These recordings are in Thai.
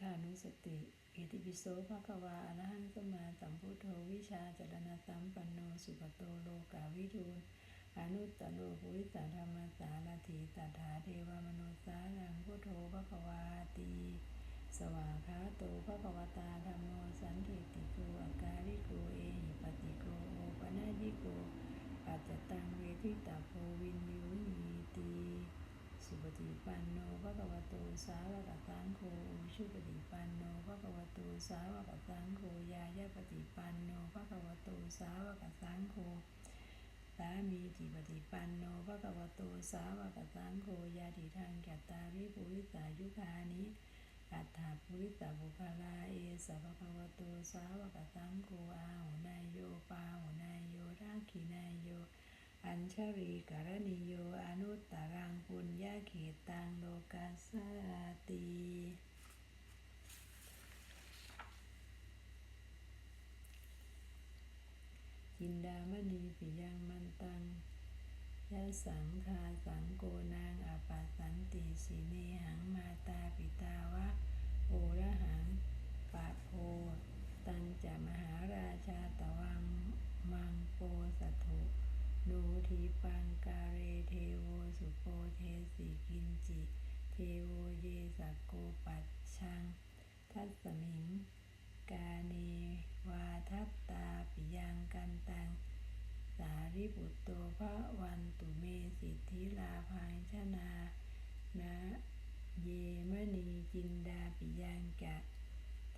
ธานุสติอิติปิโสภะคะวาอะระหังสัมมาสัมพุทโธวิชาจรณสัมปันโนสุขโตโลกาวิทูลอนุตตโลภุริสธรรมสารถีตถาเทวมนุสานังพุทโธภะคะวาติสวากขาโตภะคะวตาธัมโมสันติติโกอาการิโกเอหิปติโกโอปนัญิโกปัจจตังเวทิตาโพวินยูหีติ สุปฏิปันโนภะคะวะโตสาวกสังโฆชุปฏิปันโนภะคะวะโตสาวกสังโฆยายาปฏิปันโนภะคะวะโตสาวกสังโฆสามีจิปฏิปันโนภะคะวะโตสาวกสังโฆยาติทางกัตตาริปุริสายุคานิอัฏฐาปุริสบุคลาเอสะภะคะวะโตสาวกสังโฆอาหุนายโยปาหุนายโยทักขินายโย อัญชรีกรณิโยอนุตตรังปุญญาเขตังโลกัสสาติจินดามณีปิยังมันตังยะสังคาสังโกนางอปัสสันติสีเนหังมาตาปิตาวะโอระหังปะโพตังจะมหาราชาตวังมังโปสัตุ ปังกาเรเทโวสุโปเทสีกินจิ เทโวเยสักโกปัชชัง ทัสสมิง กาเนวาทัตตาปิยังกันตัง สาริบุตโตพระวันตุเมสิทธิลาพังชนานะเยมณีจินดาปิยังกะ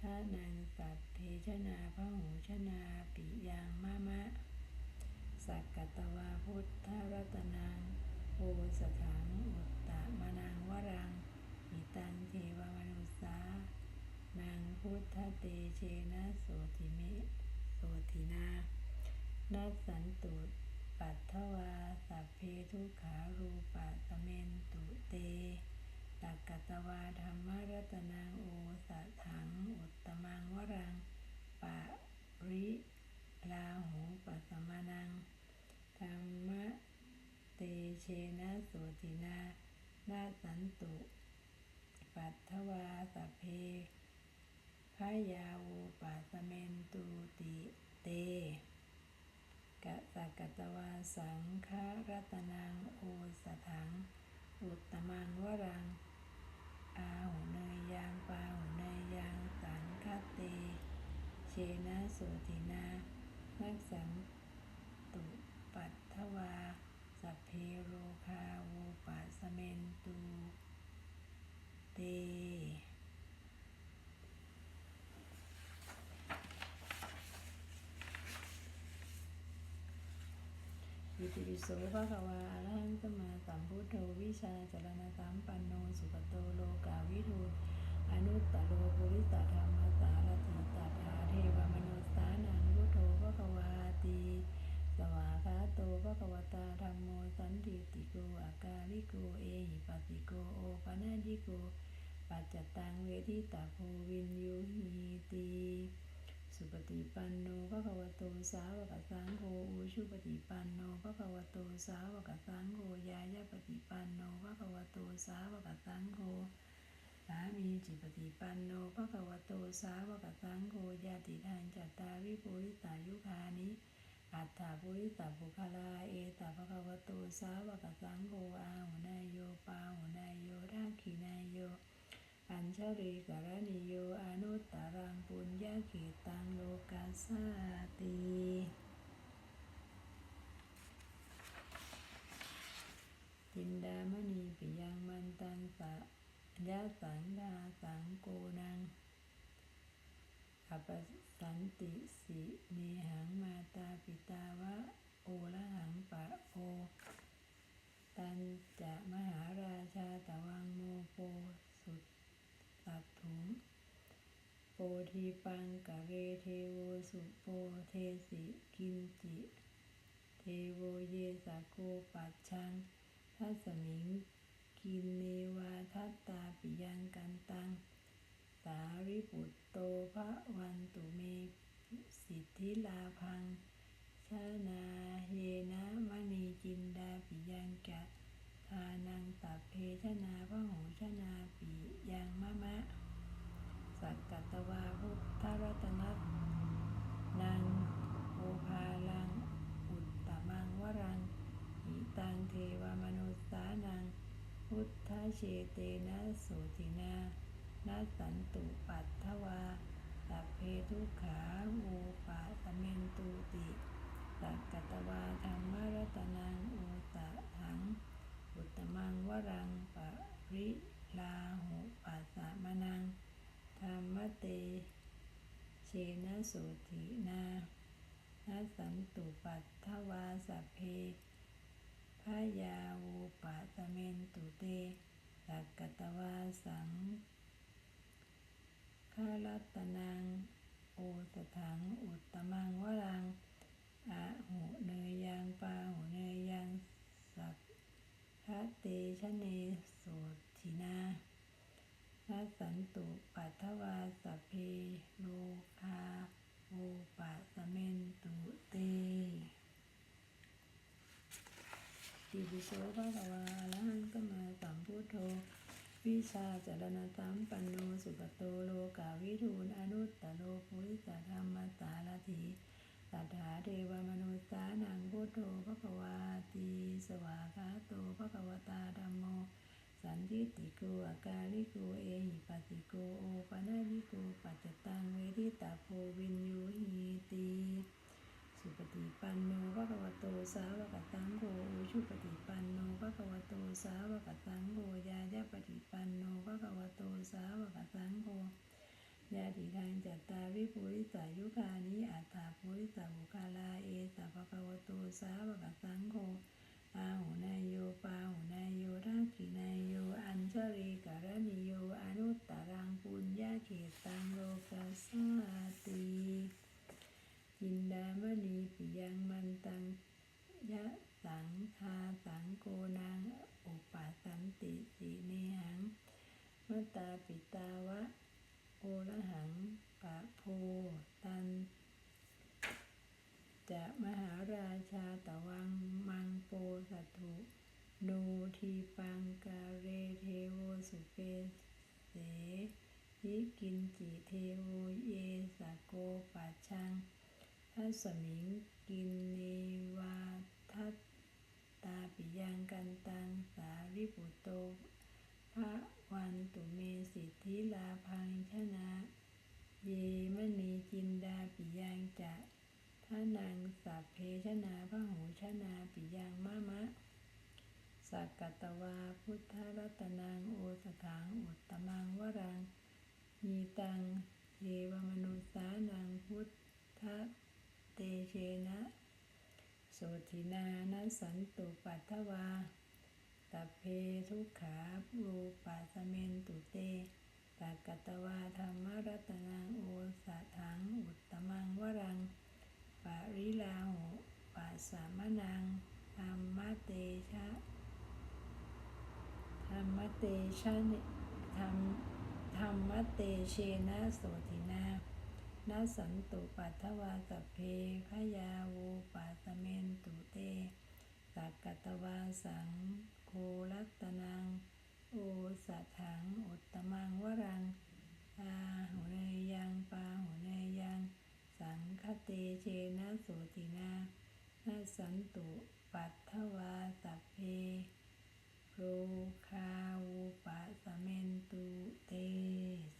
ท่านังสัพเพชนาพระหูชนาปิยังมะมะ สักกตวาพุทธรัตนังโอสถังอุตตะมนังวรังอิตังเทวมนุสานังพุทธเตเชนะโสติเมโสตินานัสสันตุปัตถวาสัพเพทุขารูปะสเมนตุเตสักกตวาธรรมรัตนังโอสถังอุตตมังวรังปะริลาหูปัสสมานัง ธรรมะเตเชนะโสตินา นาสันตุ ปัทถวาสัพเพพยาวปัสเมนตุติเตกะสักกตวาสังฆรัตนังโอสถัง อุตตมังวรัง อาหุเนยยัง ปาหุเนยยังสังคเต เชนะโสตินานักสันตุปัตถวา สัพเพโรคาวูปัสเมนตุเตอิติปิโสภะคะวาอะระหังสัมาสัมพุทโธวิชาจรณสัมปันโนสุขโตโลกาวิทูอนุตตโลปุริสธรรมสารถิตถาเทวมนุสสานังพุทโธภะคะวาติสวากขาโตภะคะวตา นัญญิโก ปัจจตังเวทิตาโพวินยูหีติสุปฏิปันโนภะคะวะโตสาวกสังโฆอุชุปฏิปันโนภะคะวะโตสาวกสังโฆยายาปฏิปันโนภะคะวะโตสาวกสังโฆสามีจิปฏิปันโนภะคะวะโตสาวกสังโฆญาติทางจัตตาริปุริสายุคานิอัตถาปุริสบุคลาเอตภะคะวะโตสาวกสังโฆอาหุนายโยปาหุนายโยทักขินา ชรีกรณิโยอนุตตรังปุญญาเขตังโลกัสสาติจินดามณีปิยังมันตังสะยะสังดาสังโกนังอปสันติสิเนหังมาตาปิตาวะโอละหังปะโอ ตันจะมหาราชาตวังโมโปสุตตัดถุง โปธีปังกะเรเทโวสุโปเทสิกินจิ เทโวเยสะโกปัชชังทัสมิงกินเนวาทัตตาปิยังกันตัง สาริปุตโตพระวันตุเมสิทธิลาพังชานาเยนะมณีจินดาปิยังกะทานังตัพเพชนาพระหูชนาปิยังมะมะ สัตตตวาพุทธรัตนนันโอภาลัง อุตตมังวรังหิตังเทวมนุสานัง พุทธเชเตนะสุตินานัสันตุปัตถวาตัพเพทุขาอูปาตเมนตุติสักกตวาธรรมรัตนัง เชนะโสตินานัสสันตุปัตทวาสัพเพพยาวุปัตเตสักกตวาสังฆรัตนังโอสถังอุตตมังวรังอะหุเนยยังปาหุเนยยังสัพพะเตชะเนโสทินา นัสสัน ตุปัทถวาสเพโลคาโอปัสเมนตุเตติปิโสภะคะวาอะระหังสัมาสัมพุทโธวิชาจารณสัมปันโนสุปโตโลกาวิทูลอนุตตโลภุริสธรรมสารถีสัทธาเทวมนุษสานังพุทโธภะคะวาติสวากาโตภะคะวตาธัมโม สันทิติโกอาการิโกเอหิปัสสิโกโอปะนาลิโกปัจจตังเวทิตาโพวินยูหีติสุปฏิปันโนภะคะวะโตสาวกสังโฆอุชุปฏิปันโนภะคะวะโตสาวกสังโฆยายาปฏิปันโนภะคะวะโตสาวกสังโฆญาติทางจัตตาวิปุริสายุคานิอัตถาปุริสาบุคาลาเอสะภะคะวะโตสาวกสังโฆ อาหุนายโยปาหุนายโยทักขินายโย อัญชริกรณิโย อนุตตรังปุญญาเขตังโลกัสสาติจินดามณีปิยังมัน ตังยะสังคาสังโกนางอุปาสันติสีเนหังมตตาปิตาวะโอระหังปะโพตันจะมหาราชาตะวังมังโปสัตถุโนทีปังกาเรเทโวสุเปเสยิกินจิเทโวเยสะโกปัชชังทัสมิงกินเนวาทัตตาปิยังกันตังสาริปุตโตพ ระวันตุเมสิทธิลาพังชนะ เยมณีจินดาปิยังจะพระนางสัพเพชนาพระหูชนาปิยังมะมะ สักกตวาพุทธรัตนังโอสถังอุตตมังวรัง มีตังเทวมนุษสานังพุทธเตเชนะโสธินานัสันตุปัทถวา ตัพเพทุกขารูปัสเมนตุเตสักกตวาธรรมรัตนังโอสะถังอุตตมังวรังปาริลาหุปัสสามนังธรรมเตชะธรรมเตชะเนธรรมธรรมเตเชนะโสตินานาสันตุปัทวาสัพเพพยาวูปัสสเมนตุเตสักกตวาสัง โคลัตนัง โอสัถังอุตตมังวรัง อาหุเนยังปาหุเนยัง สังคเตเจนะโสตินานาสันตุปัตถวาสัพเพโรคาวุปะสเมนตุเตส